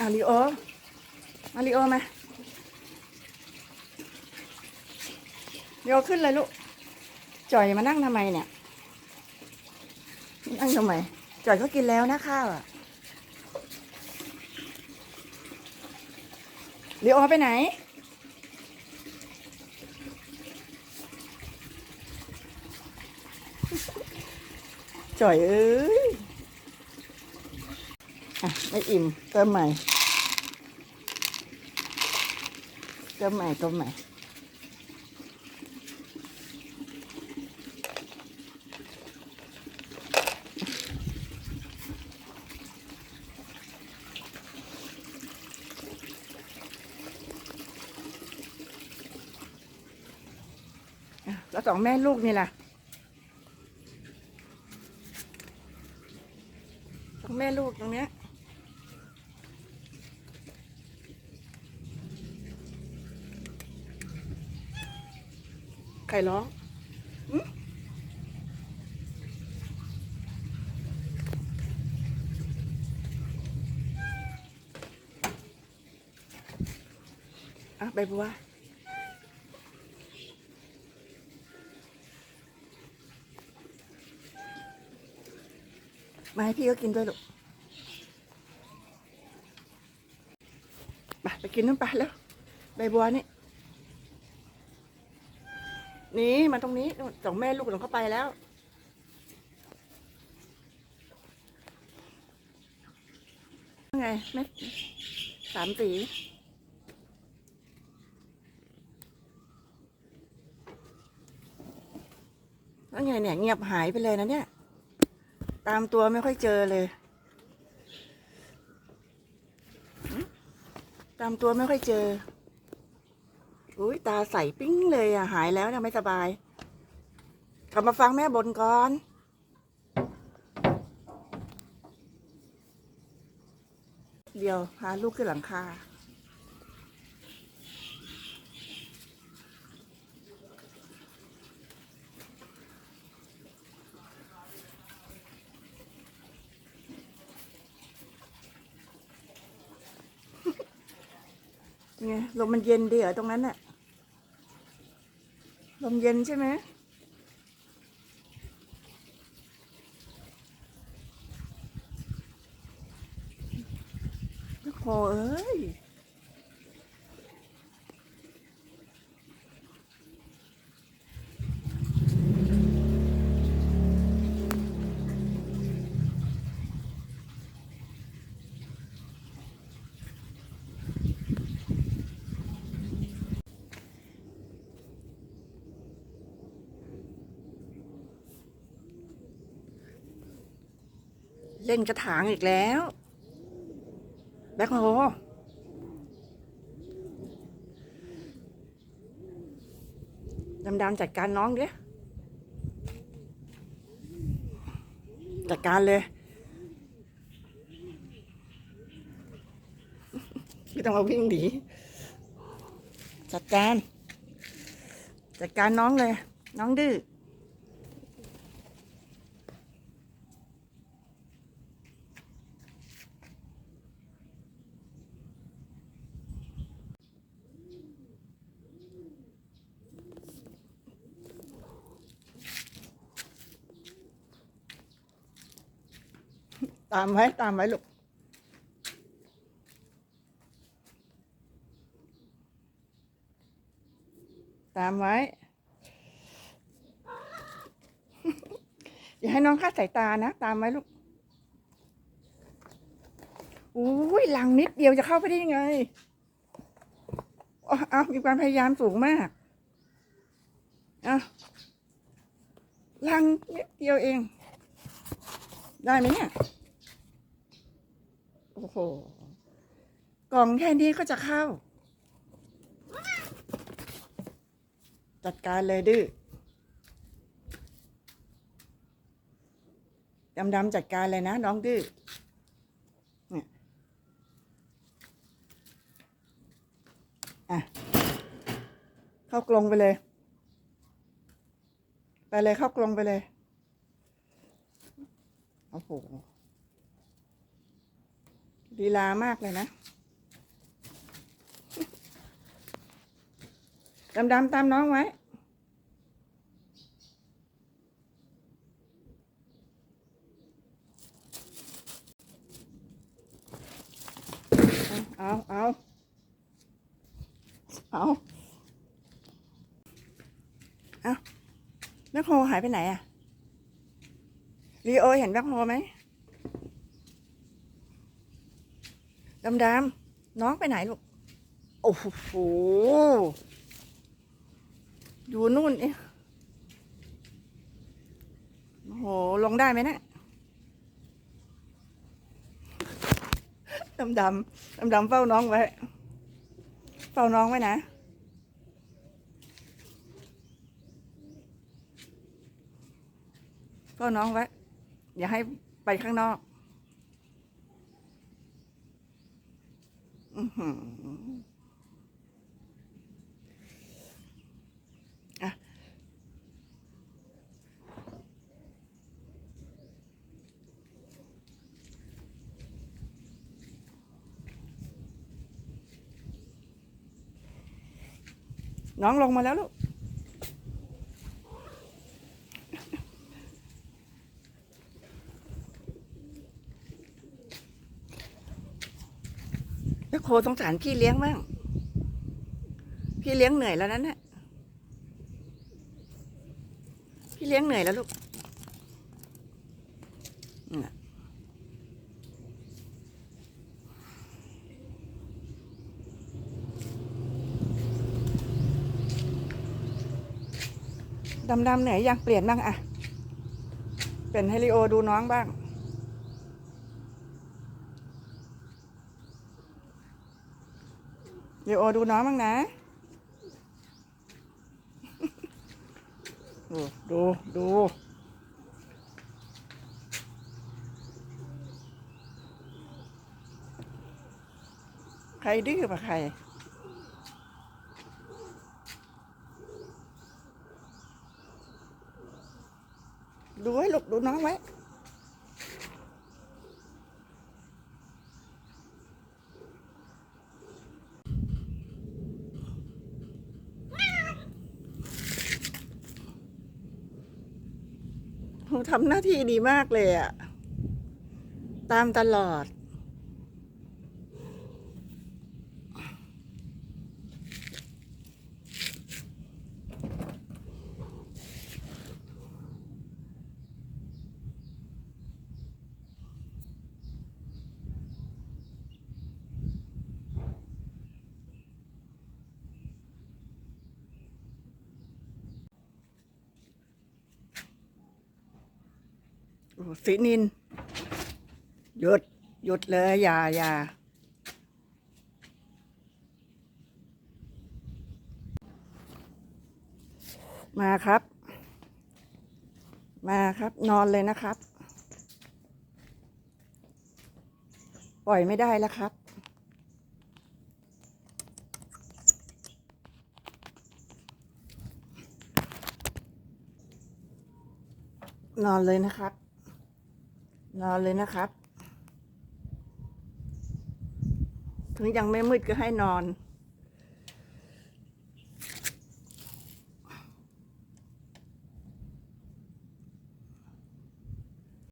อาริโอมาริโอมาเดี๋ยวขึ้นเลยลูกจ่อยมานั่งทำไมเนี่ย นั่งทำไมจ่อยก็กินแล้วนะข้าวอะลีโอไปไหน จ่อยเอ้ย อะไม่อิ่มเติมใหม่เติมใหม่เติมใหม่แล้วสองแม่ลูกนี่ล่ะสองแม่ลูกตรงเนี้ย ใครร้องหึอะใบบัวมาให้พี่ก็กินด้วยลูกไปไปกินน้ำปลาแล้วใบบัวนี่ นี่มาตรงนี้สองแม่ลูกหลงเข้าไปแล้ว ไงแม่สามสีแล้วไงเนี่ยเงียบหายไปเลยนะเนี่ย ตามตัวไม่ค่อยเจอเลย ตามตัวไม่ค่อยเจอ อุ้ยตาใสปิ้งเลยอะ หายแล้วเนี่ยไม่สบาย กลับมาฟังแม่บนก่อน เดี๋ยวพาลูกขึ้นหลังคาไงลมมันเย็นดีเหรอตรงนั้นน่ะ มเย็นใช่ไหมโอ้โหเอ้ย เล่นกระถางอีกแล้ว แบ็คโฮดำๆจัดการน้องเด้จัดการเลยไม่ต้องมาวิ่งหนีจัดการ จัดการน้องเลย น้องดื้อ ตามไว้ตามไว้ลูกตามไว้อย่าให้น้องคาดสายตานะตามไว้ลูกอุ้ยหลังนิดเดียวจะเข้าไปได้ยังไงเอามีความพยายามสูงมากเอาลังนิดเดียวเอง ได้ไหมเนี่ย กล่องแค่นี้ก็จะเข้า จัดการเลยดื้อดำๆจัดการเลยนะ น้องดื้อเนี่ยอะเข้ากรงไปเลย ไปเลยเข้ากรงไปเลย โอ้โห ลีลามากเลยนะดำดำๆตามน้องไว้ เอา เอา เอา เอาแบ็คโฮหายไปไหนอะลีโอเห็นแบ็คโฮไหม ดำดำๆน้องไปไหนลูก โอ้โห อยู่นู่นเอ๊ะโอ้โห ลงได้ไหมเนะดำดำดำดำเฝ้าน้องไว้ เฝ้าน้องไว้นะ เฝ้าน้องไว้ อย่าให้ไปข้างนอก อื้อหืออะ น้องลงมาแล้วลูก แล้วโคสงสารพี่เลี้ยงบ้าง พี่เลี้ยงเหนื่อยแล้วนั้นน่ะพี่เลี้ยงเหนื่อยแล้วลูกดำๆเหนื่อยยังเปลี่ยนบ้างอะ เปลี่ยนให้ลิโอดูน้องบ้าง เดี๋ยวโอดูน้องบ้างนะ ดูดูดูใครดื้อปะใครดูไว้ลูกดูน้องไว้ ทำหน้าที่ดีมากเลยอะตามตลอด สีนิน หยุด หยุดเลยอย่าอย่ามาครับ มาครับ นอนเลยนะครับ ปล่อยไม่ได้แล้วครับ นอนเลยนะครับ นอนเลยนะครับ ถึงยังไม่มืดก็ให้นอน